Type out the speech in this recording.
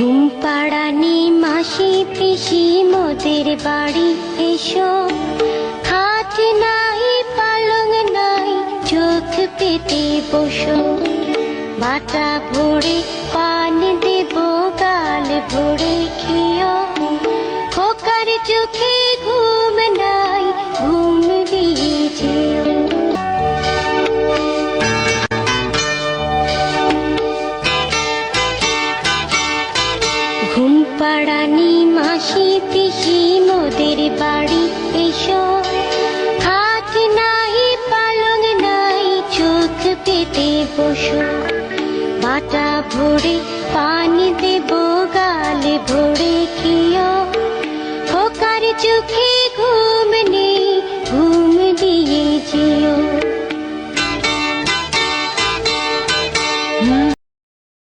ঘুম পাড়ানি মাসি পিসি, মোদের বাড়ি এসো। খাট নাই, পালং নাই, চোখ পেতে বসো। বাটা ভরে পান দেব, গাল ভরে খেও খোকার চোখে ঘুম নাই, ঘুম ঘুম পাড়ানি মাসি পিসি মোদের বাড়ি এসো। হাত নাই পালং নাই চোখ পেতে বসো। বাটা ভরে পানি দেব, গাল ভরে খেও হোকার চোখে